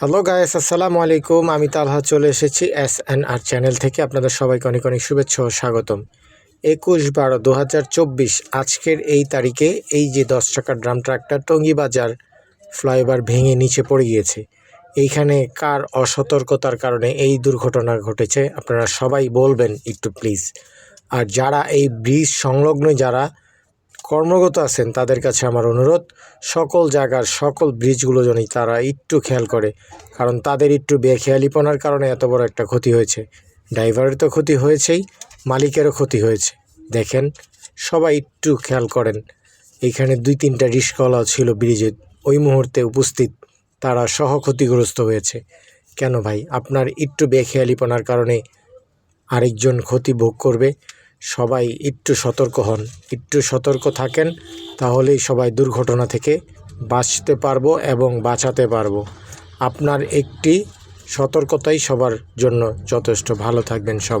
Hello guys আসসালামু আলাইকুম আমি তালহা চলে এসেছি এস এন আর চ্যানেল থেকে। আপনাদের সবাইকে অনেক অনেক শুভেচ্ছা ও স্বাগতম। একুশ বারো দু আজকের এই তারিখে এই যে দশ টাকার ড্রাম ট্রাকটা টঙ্গিবাজার ফ্লাইওভার ভেঙে নিচে পড়ে গিয়েছে। এইখানে কার অসতর্কতার কারণে এই দুর্ঘটনা ঘটেছে, আপনারা সবাই বলবেন একটু প্লিজ আর যারা এই ব্রিজ সংলগ্ন, যারা কর্মরত আছেন তাদের কাছে আমার অনুরোধ, সকল জায়গার সকল ব্রিজগুলো যেন তারা একটু খেয়াল করে, কারণ তাদের একটু বেখেয়ালিপনার কারণে এত বড় একটা ক্ষতি হয়েছে। ড্রাইভারের তো ক্ষতি হয়েছেই, মালিকেরও ক্ষতি হয়েছে। দেখেন, সবাই একটু খেয়াল করেন। এখানে দুই তিনটা রিস্কওয়ালাও ছিল ব্রিজে, ওই মুহূর্তে উপস্থিত, তারা সহ ক্ষতিগ্রস্ত হয়েছে। কেন ভাই, আপনার একটু বেখেয়ালিপনার কারণে আরেকজন ক্ষতি ভোগ করবে? সবাই একটু সতর্ক হন, একটু সতর্ক থাকেন, তাহলেই সবাই দুর্ঘটনা থেকে বাঁচতে পারব এবং বাঁচাতে পারব। আপনার একটি সতর্কতাই সবার জন্য যথেষ্ট। ভালো থাকবেন সব।